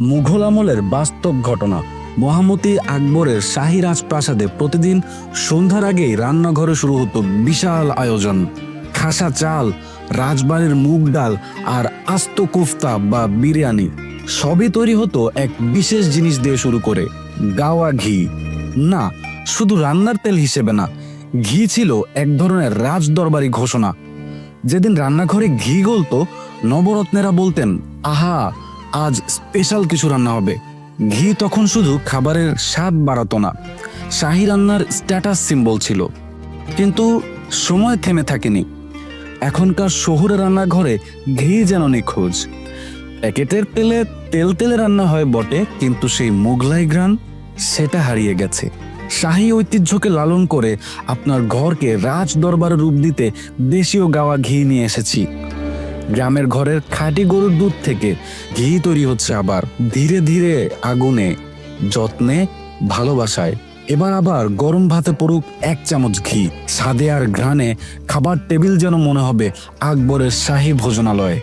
মুঘল আমলের বাস্তব ঘটনা। মহামতি আকবরের শাহী রাজপ্রাসাদে প্রতিদিন সন্ধ্যার আগেই রান্নাঘরে শুরু হতো বিশাল আয়োজন। খাসা চাল, রাজবাড়ির মুগ ডাল আর আস্ত কুফতা বা বিরিয়ানি সবই তৈরি হতো এক বিশেষ জিনিস দিয়ে শুরু করে, গাওয়া ঘি। না, শুধু রান্নার তেল হিসেবে না, ঘি ছিল এক ধরনের রাজদরবারি ঘোষণা। যেদিন রান্নাঘরে ঘি গলতো, নবরত্নেরা বলতেন, আহা আজ স্পেশাল কিছু রান্না হবে। ঘি তখন শুধু খাবারের স্বাদ বাড়াতো না, শাহি রান্নার স্ট্যাটাস সিম্বল ছিল। কিন্তু সময় থেমে থাকেনি। এখনকার শহুরে রান্নাঘরে ঘি যেন নিখোঁজ। প্যাকেটের তেলে তেল তেলে রান্না হয় বটে, কিন্তু সেই মোগলাই গ্রান সেটা হারিয়ে গেছে। শাহী ঐতিহ্যকে লালন করে আপনার ঘরকে রাজ দরবারে রূপ দিতে দেশীয় গাওয়া ঘি নিয়ে এসেছি। গ্রামের ঘরের খাঁটি গরুর দুধ থেকে ঘি তৈরি হচ্ছে আবার। ধীরে ধীরে আগুনে, যত্নে, ভালোবাসায়। এবার আবার গরম ভাতে পড়ুক এক চামচ ঘি। সাদে আর ঘ্রাণে খাবার টেবিল যেন মনে হবে আকবরের শাহী ভোজনালয়।